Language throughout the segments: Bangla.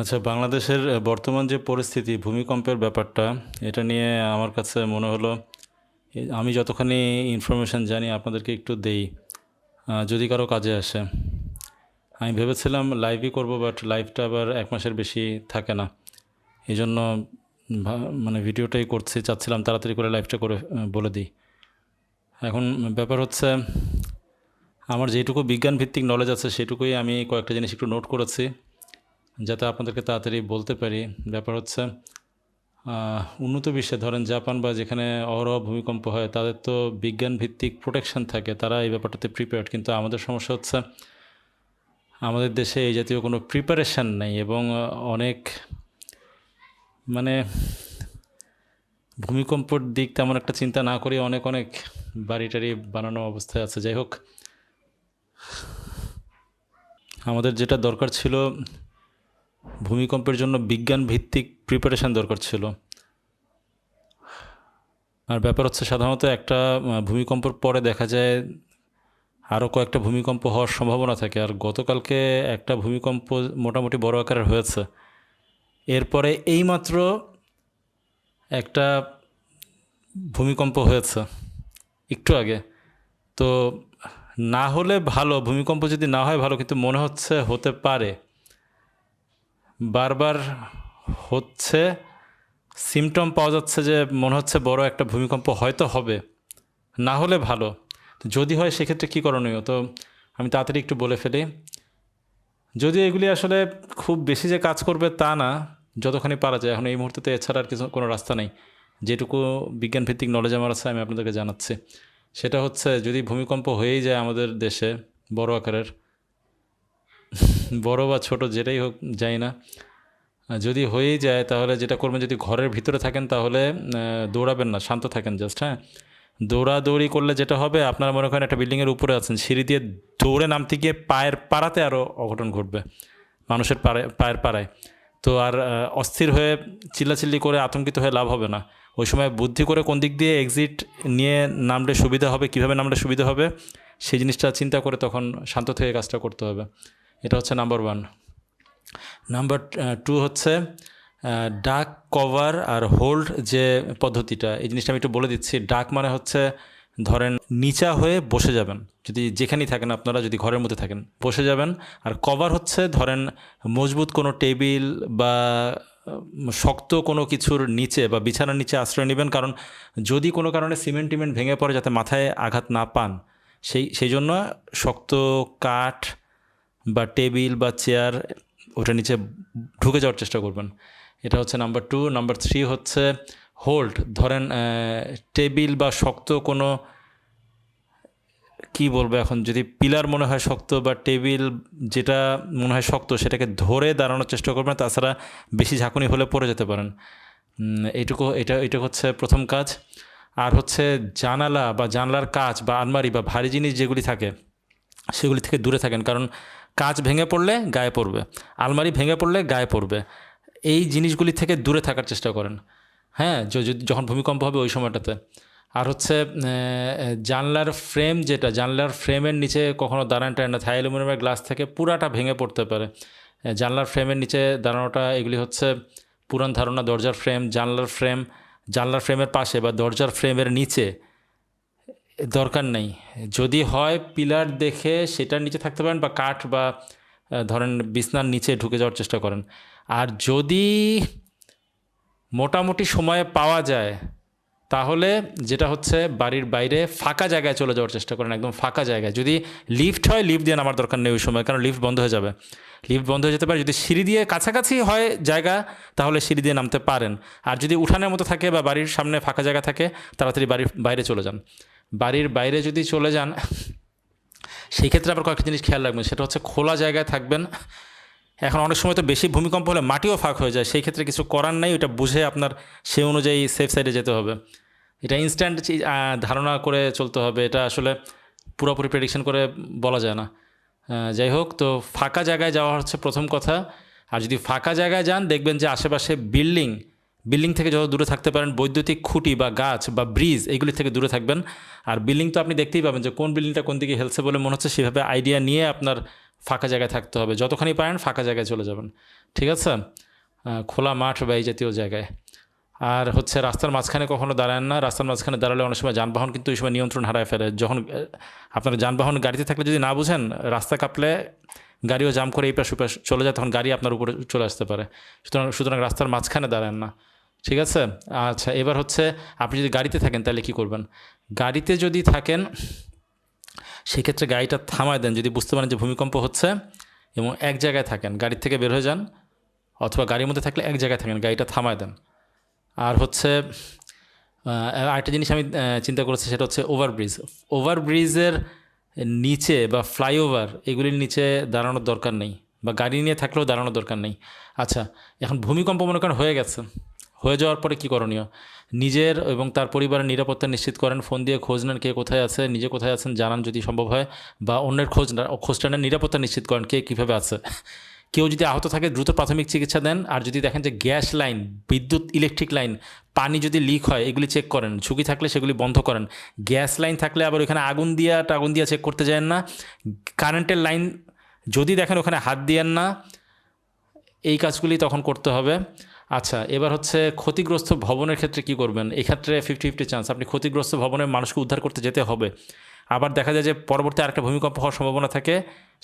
আচ্ছা বাংলাদেশের বর্তমান যে পরিস্থিতি, ভূমিকম্পের ব্যাপারটা, এটা নিয়ে আমার কাছে মনে হলো আমি যতখানি ইনফরমেশান জানি, আপনাদেরকে একটু দেই। যদি কারও কাজে আসে, আমি ভেবেছিলাম লাইভই করব বাট লাইভটা আবার এক মাসের বেশি থাকে না। এই জন্য মানে ভিডিওটাই করছি, চাচ্ছিলাম তাড়াতাড়ি করে লাইভটা করে বলে দিই। এখন ব্যাপার হচ্ছে, আমার যেটুকু বিজ্ঞান ভিত্তিক নলেজ আছে, সেটুকুই আমি কয়েকটা জিনিস একটু নোট করেছি। যাতে আপনাদেরকে তাড়াতাড়ি বলতে পারি। ব্যাপার হচ্ছে উন্নত বিশ্বে ধরেন জাপান বা যেখানে অহরহ ভূমিকম্প হয়, তাদের তো বিজ্ঞান ভিত্তিক প্রোটেকশন থাকে, তারা এই ব্যাপারটাতে প্রিপেয়ার্ড কিন্তু আমাদের সমস্যা হচ্ছে, আমাদের দেশে এই জাতীয় কোনো প্রিপারেশান নেই এবং অনেক মানে ভূমিকম্পর দিক তেমন একটা চিন্তা না করে অনেক অনেক বাড়ি টাড়ি বানানো অবস্থায় আছে। যাই হোক, আমাদের যেটা দরকার ছিল ভূমিকম্পের জন্য বিজ্ঞান ভিত্তিক প্রিপারেশান দরকার ছিল। আর ব্যাপার হচ্ছে সাধারণত একটা ভূমিকম্পর পরে দেখা যায় আরও কয়েকটা ভূমিকম্প হওয়ার সম্ভাবনা থাকে। আর গতকালকে একটা ভূমিকম্প মোটামুটি বড় আকারের হয়েছে। এরপরে এইমাত্র একটা ভূমিকম্প হয়েছে একটু আগে। তো না হলে ভালো, ভূমিকম্প যদি না হয় ভালো, কিন্তু মনে হচ্ছে হতে পারে। বারবার হচ্ছে সিমটম পাওয়া যাচ্ছে যে মনে হচ্ছে বড় একটা ভূমিকম্প হয়তো হবে, না হলে ভালো। যদি হয় সেক্ষেত্রে কী করণীয়? তো আমি তাড়াতাড়ি একটু বলে ফেলি। যদি এগুলি আসলে খুব বেশি যে কাজ করবে তা না, যতখানি পারা যায়, এখন এই মুহূর্তে তো এছাড়া আর কিছু কোনো রাস্তা নেই। যেটুকু বিজ্ঞানভিত্তিক নলেজ আমার আছে, আমি আপনাদেরকে জানাচ্ছি। সেটা হচ্ছে, যদি ভূমিকম্প হয়েই যায় আমাদের দেশে, বড় আকারের বড় বা ছোট যেটাই হোক, যাই না। যদি হয়েই যায়, তাহলে যেটা করবেন, যদি ঘরের ভিতরে থাকেন, তাহলে দৌড়াবেন না, শান্ত থাকেন জাস্ট হ্যাঁ? দৌড়াদৌড়ি করলে যেটা হবে, আপনারা মনে করেন একটা বিল্ডিংয়ের উপরে আছেন, সিঁড়ি দিয়ে দৌড়ে নামতে গিয়ে পায়ের পাড়াতে আরও অঘটন ঘটবে, মানুষের পাড়ায়, পায়ের পাড়ায়। তো আর অস্থির হয়ে চিল্লাচিল্লি করে আতঙ্কিত হয়ে লাভ হবে না। ওই সময় বুদ্ধি করে কোন দিক দিয়ে এক্সিট নিয়ে নামলে সুবিধা হবে, কীভাবে নামলে সুবিধা হবে, সেই জিনিসটা চিন্তা করে তখন শান্ত থেকে কাজটা করতে হবে। এটা হচ্ছে নাম্বার ওয়ান। নাম্বার টু হচ্ছে ডাক কভার আর হোল্ড যে পদ্ধতিটা, এই জিনিসটা আমি একটু বলে দিচ্ছি। ডাক মানে হচ্ছে, ধরেন নিচা হয়ে বসে যাবেন। যদি যেখানেই থাকেন আপনারা, যদি ঘরের মধ্যে থাকেন, বসে যাবেন। আর কভার হচ্ছে, ধরেন মজবুত কোনো টেবিল বা শক্ত কোনো কিছুর নিচে বা বিছানার নিচে আশ্রয় নেবেন। কারণ যদি কোনো কারণে সিমেন্ট টিমেন্ট ভেঙে পড়ে যাতে মাথায় আঘাত না পান, সেই সেই জন্য শক্ত কাঠ বা টেবিল বা চেয়ার, ওটা নিচে ঢুকে যাওয়ার চেষ্টা করবেন। এটা হচ্ছে নাম্বার টু নাম্বার থ্রি হচ্ছে হোল্ড ধরেন টেবিল বা শক্ত কোনো, কি বলব এখন, যদি পিলার মনে হয় শক্ত বা টেবিল যেটা মনে হয় শক্ত, সেটাকে ধরে দাঁড়ানোর চেষ্টা করবেন, তাছাড়া বেশি ঝাঁকুনি হলে পড়ে যেতে পারেন। এইটুকু, এটা এটা হচ্ছে প্রথম কাজ। আর হচ্ছে জানালা বা জানলার কাজ বা আলমারি বা ভারী জিনিস যেগুলি থাকে সেগুলি থেকে দূরে থাকেন, কারণ কাঁচ ভেঙে পড়লে গায়ে পড়বে, আলমারি ভেঙে পড়লে গায়ে পড়বে। এই জিনিসগুলি থেকে দূরে থাকার চেষ্টা করেন। হ্যাঁ যখন ভূমিকম্প হবে ওই সময়টাতে। আর হচ্ছে জানলার ফ্রেম যেটা, জানলার ফ্রেমের নিচে কখনো দাঁড়ান টায় না, থাই অ্যালুমিনিয়ামের গ্লাস থেকে পুরাটা ভেঙে পড়তে পারে। জানলার ফ্রেমের নিচে দাঁড়ানোটা, এগুলি হচ্ছে পুরান ধারণা, দরজার ফ্রেম, জানলার ফ্রেম, জানলার ফ্রেমের পাশে বা দরজার ফ্রেমের নিচে দরকার নেই। যদি হয় পিলার দেখে সেটার নিচে থাকতে পারেন বা কাঠ বা ধরেন বিছনার নিচে ঢুকে যাওয়ার চেষ্টা করেন। আর যদি মোটামুটি সময়ে পাওয়া যায়, তাহলে যেটা হচ্ছে বাড়ির বাইরে ফাঁকা জায়গায় চলে যাওয়ার চেষ্টা করেন, একদম ফাঁকা জায়গায়। যদি লিফট হয়, লিফট দিয়ে নামার দরকার নেই ওই সময়, কারণ লিফট বন্ধ হয়ে যাবে। লিফট বন্ধ হয়ে যেতে পারে, যদি সিঁড়ি দিয়ে কাছাকাছি হয় জায়গা, তাহলে সিঁড়ি দিয়ে নামতে পারেন। আর যদি উঠানের মতো থাকে বা বাড়ির সামনে ফাঁকা জায়গা থাকে, তাড়াতাড়ি বাড়ির বাইরে চলে যান। বাড়ির বাইরে যদি চলে যান, সেই ক্ষেত্রে আবার কয়েকটা জিনিস খেয়াল রাখবেন। সেটা হচ্ছে খোলা জায়গায় থাকবেন। এখন অনেক সময় তো বেশি ভূমিকম্প হলে মাটিও ফাঁক হয়ে যায়। সেই ক্ষেত্রে কিছু করার নাই ওটা বুঝে আপনার সেই অনুযায়ী সেফ সাইডে যেতে হবে। এটা ইনস্ট্যান্ট ধারণা করে চলতে হবে। এটা আসলে পুরোপুরি প্রেডিকশন করে বলা যায় না। যাই হোক, তো ফাঁকা জায়গায় যাওয়া হচ্ছে প্রথম কথা। আর যদি ফাঁকা জায়গায় যান, দেখবেন যে আশেপাশে বিল্ডিং বিল্ডিং থেকে যত দূরে থাকতে পারেন, বৈদ্যুতিক খুঁটি বা গাছ বা ব্রিজ এইগুলি থেকে দূরে থাকবেন। আর বিল্ডিং তো আপনি দেখতেই পাবেন যে কোন বিল্ডিংটা কোন দিকে হেলছে বলে মনে হচ্ছে, সেভাবে আইডিয়া নিয়ে আপনার ফাঁকা জায়গায় থাকতে হবে। যতখানি পারেন ফাঁকা জায়গায় চলে যাবেন। ঠিক আছে? খোলা মাঠ বা এই জাতীয় জায়গায়। আর হচ্ছে রাস্তার মাঝখানে কখনো দাঁড়ান না। রাস্তার মাঝখানে দাঁড়ালে অনেক সময় যানবাহন কিন্তু ওই সময় নিয়ন্ত্রণ হারায় ফেলে। যখন আপনার যানবাহন গাড়িতে থাকলে যদি না বুঝেন, রাস্তা কাঁপলে গাড়িও জাম করে এই পাশ চলে যায়, তখন গাড়ি আপনার উপরে চলে আসতে পারে। সুতরাং সুতরাং রাস্তার মাঝখানে দাঁড়ান না। ঠিক আছে? আচ্ছা এবার হচ্ছে আপনি যদি গাড়িতে থাকেন, তাহলে কি করবেন? গাড়িতে যদি থাকেন, সেক্ষেত্রে গাড়িটা থামায় দেন। যদি বুঝতে পারেন যে ভূমিকম্প হচ্ছে এবং এক জায়গায় থাকেন গাড়ির থেকে বের হয়ে যান, অথবা গাড়ির মধ্যে থাকলে এক জায়গায় থাকেন, গাড়িটা থামায় দেন। আর হচ্ছে আরেকটা জিনিস আমি চিন্তা করেছি, সেটা হচ্ছে ওভারব্রিজ। ওভারব্রিজের নিচে বা ফ্লাইওভার, এগুলির নিচে দাঁড়ানোর দরকার নেই বা গাড়ি নিয়ে থাকলেও দাঁড়ানোর দরকার নেই। আচ্ছা এখন ভূমিকম্প মনে করেন হয়ে গেছে। হয়ে যাওয়ার পরে কী করণীয়? নিজের এবং তার পরিবারের নিরাপত্তা নিশ্চিত করেন, ফোন দিয়ে খোঁজ নেন কে কোথায় আছে, নিজে কোথায় আছেন, জানান যদি সম্ভব হয়, বা অন্যের খোঁজ খোঁজটা নেন, নিরাপত্তা নিশ্চিত করেন কে কীভাবে আছে। কেউ যদি আহত থাকে, দ্রুত প্রাথমিক চিকিৎসা দেন, আর যদি দেখেন যে গ্যাস লাইন, বিদ্যুৎ, ইলেকট্রিক লাইন, পানি যদি লিক হয়, এগুলি চেক করেন, ঝুঁকি থাকলে সেগুলি বন্ধ করেন। গ্যাস লাইন থাকলে আবার ওখানে আগুন দিয়া টাগুন দিয়া চেক করতে যান না। কারেন্টের লাইন যদি দেখেন ওখানে হাত দিয়েন না, এই কাজগুলি তখন করতে হবে। আচ্ছা এবার হচ্ছে ক্ষতিগ্রস্ত ভবনের ক্ষেত্রে কি করবেন? এক্ষেত্রে ফিফটি ফিফটি চান্স আপনি ক্ষতিগ্রস্ত ভবনের মানুষকে উদ্ধার করতে যেতে হবে। আবার দেখা যায় যে পরবর্তী আরেকটা ভূমিকম্প হওয়ার সম্ভাবনা থাকে,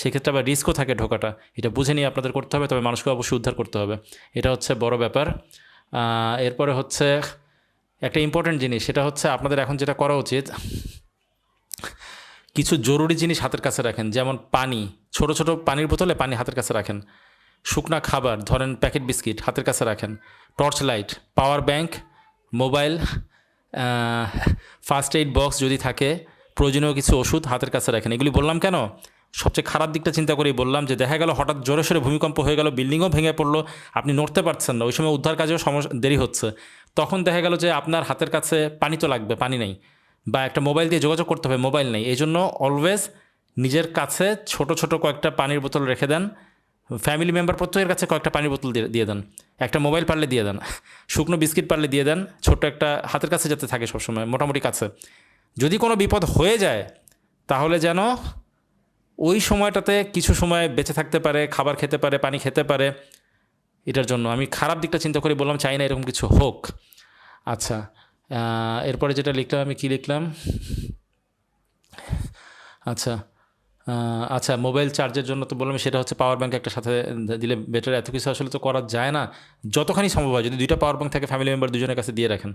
সেক্ষেত্রে আবার রিস্কও থাকে ঢোকাটা। এটা বুঝে নিয়ে আপনাদের করতে হবে, তবে মানুষকে অবশ্যই উদ্ধার করতে হবে। এটা হচ্ছে বড় ব্যাপার। এরপরে হচ্ছে একটা ইম্পর্ট্যান্ট জিনিস, সেটা হচ্ছে আপনাদের এখন যেটা করা উচিত, কিছু জরুরি জিনিস হাতের কাছে রাখেন। যেমন পানি, ছোট ছোট পানির বোতলে পানি হাতের কাছে রাখেন। শুকনা খাবার, ধরেন প্যাকেট বিস্কিট, হাতের কাছে রাখেন। Torch light, power bank, mobile first aid box যদি থাকে, প্রয়োজনীয় কিছু ওষুধ হাতের কাছে রাখেন। এগুলি বললাম কেন? সবচেয়ে খারাপ দিকটা চিন্তা করেই বললাম যে, দেখা গেল, হঠাৎ জোরে সোরে ভূমিকম্প হয়ে গেল, বিল্ডিংও ভেঙে পড়ল, আপনি নড়তে পারছেন না, ওই সময় উদ্ধার কাজেও সমস্যা দেরি হচ্ছে। তখন দেখা গেল যে, আপনার হাতের কাছে পানি তো লাগবে, পানি নেই, বা একটা মোবাইল দিয়ে যোগাযোগ করতে হবে, মোবাইল নেই। এই জন্য অলওয়েজ নিজের কাছে ছোট ছোট কয়েকটা পানির বোতল রেখে দেন ফ্যামিলি মেম্বার প্রত্যেকের কাছে কয়েকটা পানির বোতল দিয়ে দেন। একটা মোবাইল পারলে দিয়ে দেন। শুকনো বিস্কিট পারলে দিয়ে দেন। ছোট্ট একটা হাতের কাছে যাতে থাকে সবসময়, মোটামুটি কাছে। যদি কোনো বিপদ হয়ে যায়, তাহলে যেন ওই সময়টাতে কিছু সময় বেঁচে থাকতে পারে, খাবার খেতে পারে, পানি খেতে পারে। এটার জন্য আমি খারাপ দিকটা চিন্তা করে বললাম, চাই না এরকম কিছু হোক। আচ্ছা এরপরে যেটা লিখলাম, আমি কি লিখলাম? আচ্ছা আচ্ছা মোবাইল চার্জের জন্য তো বললাম, সেটা হচ্ছে পাওয়ার ব্যাঙ্ক একটা সাথে দিলে বেটার এত কিছু আসলে তো করা যায় না। যতখানি সম্ভব হয়, যদি দুইটা পাওয়ার ব্যাঙ্ক থাকে ফ্যামিলি মেম্বার দুজনের কাছে দিয়ে রাখেন।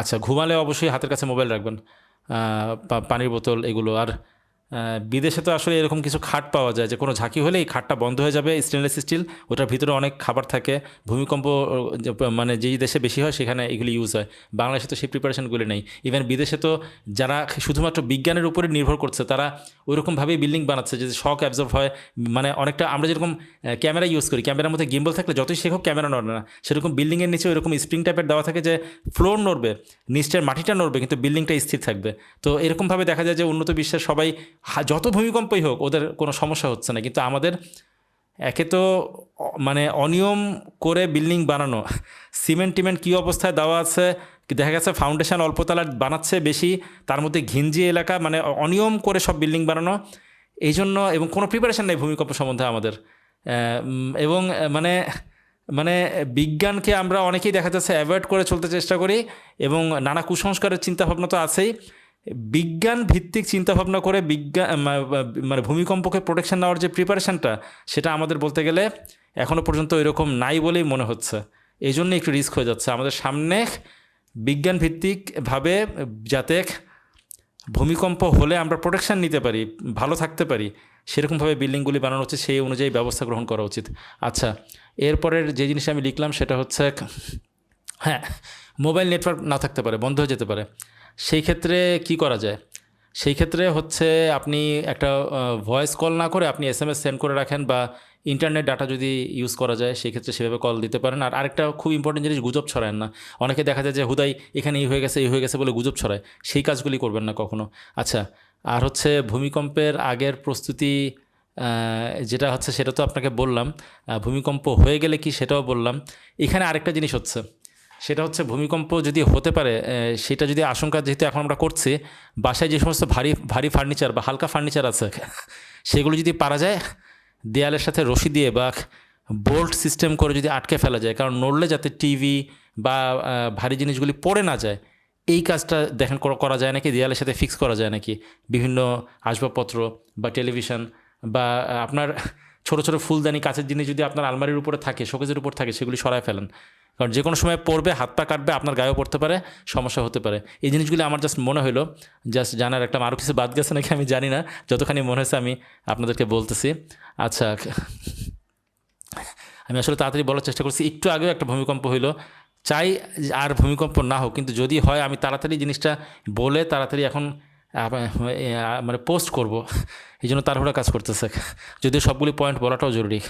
আচ্ছা ঘুমালে অবশ্যই হাতের কাছে মোবাইল রাখবেন। পানির বোতল, এগুলো। আর বিদেশে তো আসলে এরকম কিছু খাট পাওয়া যায় যে কোনো ঝাঁকি হলে এই খাটটা বন্ধ হয়ে যাবে স্টেনলেস স্টিল ওটার ভিতরে অনেক খাবার থাকে। ভূমিকম্প মানে যেই দেশে বেশি হয় সেখানে এগুলি ইউজ হয়। বাংলাদেশে তো সেই প্রিপারেশনগুলি নেই। ইভেন বিদেশে তো যারা শুধুমাত্র বিজ্ঞানের উপরে নির্ভর করছে, তারা ওইরকমভাবেই বিল্ডিং বানাচ্ছে যে শক অ্যাবজর্ব হয়। মানে অনেকটা আমরা যেরকম ক্যামেরা ইউজ করি ক্যামেরার মধ্যে গিম্বল থাকলে যতই শেখো ক্যামেরা নড়বে না। সেরকম বিল্ডিংয়ের নিচে ওইরকম স্প্রিং টাইপের দেওয়া থাকে যে ফ্লোর নড়বে, নিচের মাটিটা নড়বে, কিন্তু বিল্ডিংটা স্থির থাকবে। তো এরকমভাবে দেখা যায় যে উন্নত বিশ্বের সবাই যত ভূমিকম্পই হোক, ওদের কোনো সমস্যা হচ্ছে না। কিন্তু আমাদের একে তো মানে অনিয়ম করে বিল্ডিং বানানো, সিমেন্ট টিমেন্ট কী অবস্থায় দেওয়া আছে, দেখা গেছে ফাউন্ডেশন অল্পতলা বানাচ্ছে বেশি, তার মধ্যে ঘিঞ্জি এলাকা মানে অনিয়ম করে সব বিল্ডিং বানানো এই জন্য এবং কোনো প্রিপারেশন নেই ভূমিকম্প সম্বন্ধে আমাদের। এবং মানে মানে বিজ্ঞানকে আমরা অনেকেই দেখা যাচ্ছে অ্যাভয়েড করে চলতে চেষ্টা করি, এবং নানা কুসংস্কারের চিন্তাভাবনা তো আছেই। বিজ্ঞান ভিত্তিক চিন্তাভাবনা করে বিজ্ঞান মানে ভূমিকম্পকে প্রোটেকশন নেওয়ার যে প্রিপারেশনটা সেটা আমাদের বলতে গেলে এখনও পর্যন্ত এরকম নাই বলেই মনে হচ্ছে। এই জন্য একটু রিস্ক হয়ে যাচ্ছে। আমাদের সামনে বিজ্ঞান ভিত্তিকভাবে যাতে ভূমিকম্প হলে আমরা প্রোটেকশন নিতে পারি, ভালো থাকতে পারি সেরকমভাবে বিল্ডিংগুলি বানানো হচ্ছে, সেই অনুযায়ী ব্যবস্থা গ্রহণ করা উচিত। আচ্ছা এরপরের যে জিনিসটা আমি লিখলাম সেটা হচ্ছে হ্যাঁ মোবাইল নেটওয়ার্ক না থাকতে পারে, বন্ধ হয়ে যেতে পারে। সেই ক্ষেত্রে কি করা যায়? সেই ক্ষেত্রে হচ্ছে আপনি একটা ভয়েস কল না করে আপনি এস এম এস সেন্ড করে রাখেন বা ইন্টারনেট ডাটা যদি ইউজ করা যায়, সেই ক্ষেত্রে সেভাবে কল দিতে পারেন। আর আরেকটা খুব ইম্পর্টেন্ট জিনিস, গুজব ছড়ায় না। অনেকে দেখা যায় যে, হুদাই, এখানে এই হয়ে গেছে, এই হয়ে গেছে বলে গুজব ছড়ায়। সেই কাজগুলি করবেন না কখনো। আচ্ছা আর হচ্ছে ভূমিকম্পের আগের প্রস্তুতি যেটা হচ্ছে সেটা তো আপনাকে বললাম। ভূমিকম্প হয়ে গেলে কি সেটাও বললাম। এখানে আরেকটা জিনিস হচ্ছে সেটা হচ্ছে ভূমিকম্প যদি হতে পারে সেটা যদি আশঙ্কা যেহেতু এখন আমরা করছি, বাসায় যে সমস্ত ভারী ভারী ফার্নিচার বা হালকা ফার্নিচার আছে, সেগুলো যদি পারা যায়, দেয়ালের সাথে রশি দিয়ে বা বোল্ট সিস্টেম করে যদি আটকে ফেলা যায়, কারণ নড়লে যাতে টিভি বা ভারী জিনিসগুলি পড়ে না যায়, এই কাজটা দেখেন করা- যায় নাকি? দেয়ালের সাথে ফিক্স করা যায় নাকি? বিভিন্ন আসবাবপত্র বা টেলিভিশন বা, আপনার ছোট ছোট ফুলদানি কাছের জিনিস যদি আপনার আলমারির উপরে থাকে, শোকেজের উপর থাকে, সেগুলি সরায় ফেলেন। কারণ যে কোনো সময় পড়বে, হাত পা কাটবে, আপনার গায়েও পড়তে পারে, সমস্যা হতে পারে। এই জিনিসগুলি আমার জাস্ট মনে হলো জাস্ট জানার একটা আরও কিছু বাদ গেছে নাকি আমি জানি না, যতখানি মনে হয়েছে আমি আপনাদেরকে বলতেছি। আচ্ছা আমি আসলে তাড়াতাড়ি বলার চেষ্টা করছি, একটু আগেও একটা ভূমিকম্প হইল। চাই আর ভূমিকম্প না হোক, কিন্তু যদি হয়, আমি তাড়াতাড়ি জিনিসটা বলে তাড়াতাড়ি এখন মানে পোস্ট করব। এই জন্য তাড়াহুড়া কাজ করতেছে। যদিও সবগুলি পয়েন্ট বলাটাও জরুরি।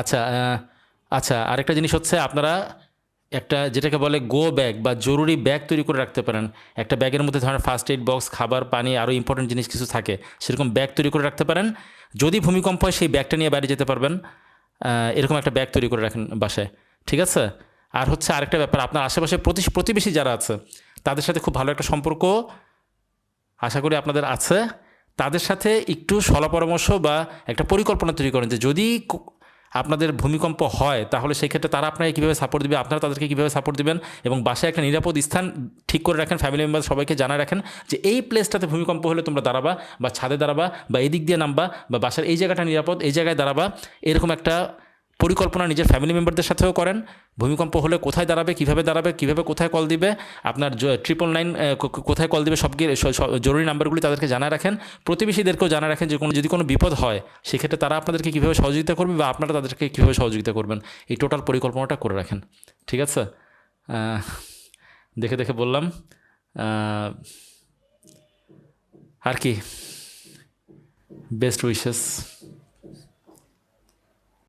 আচ্ছা আচ্ছা আরেকটা জিনিস হচ্ছে, আপনারা একটা যেটাকে বলে গো ব্যাগ বা জরুরি ব্যাগ তৈরি করে রাখতে পারেন। একটা ব্যাগের মধ্যে ধরেন ফার্স্ট এইড বক্স খাবার, পানি আরও ইম্পর্টেন্ট জিনিস কিছু থাকে, সেরকম ব্যাগ তৈরি করে রাখতে পারেন। যদি ভূমিকম্প হয়, সেই ব্যাগটা নিয়ে বাইরে যেতে পারবেন। এরকম একটা ব্যাগ তৈরি করে রাখেন বাসায়, ঠিক আছে? আর হচ্ছে আরেকটা ব্যাপার, আপনার আশেপাশে প্রতি প্রতিবেশী যারা আছে, তাদের সাথে খুব ভালো একটা সম্পর্ক আশা করি আপনাদের আছে। তাদের সাথে একটু সলা পরামর্শ বা একটা পরিকল্পনা তৈরি করেন যে যদি আপনাদের ভূমিকম্প হয়, তাহলে সেক্ষেত্রে তারা আপনাকে কীভাবে সাপোর্ট দেবে? আপনারা তাদেরকে কীভাবে সাপোর্ট দেবেন? এবং বাসায় একটা নিরাপদ স্থান ঠিক করে রাখেন ফ্যামিলি মেম্বার সবাইকে জানায় রাখেন যে এই প্লেসটাতে ভূমিকম্প হলে তোমরা দাঁড়াবা বা ছাদে দাঁড়াবা বা এদিক দিক দিয়ে নামবা বা বাসার এই জায়গাটা নিরাপদ, এই জায়গায় দাঁড়াবা, এরকম একটা পরিকল্পনা নিজের ফ্যামিলি মেম্বারদের সাথেও করেন। ভূমিকম্প হলে কোথায় দাঁড়াবে, কীভাবে দাঁড়াবে, কীভাবে কোথায় কল দিবে, আপনার ট্রিপল নাইন কোথায় কল দিবে সব জরুরি নাম্বারগুলি তাদেরকে জানায় রাখেন। প্রতিবেশীদেরকেও জানা রাখেন যে কোনো যদি কোনো বিপদ হয়, সেক্ষেত্রে তারা আপনাদেরকে কীভাবে সহযোগিতা করবে বা আপনারা তাদেরকে কীভাবে সহযোগিতা করবেন। এই টোটাল পরিকল্পনাটা করে রাখেন। ঠিক আছে? দেখে দেখে বললাম। আর কি? Best wishes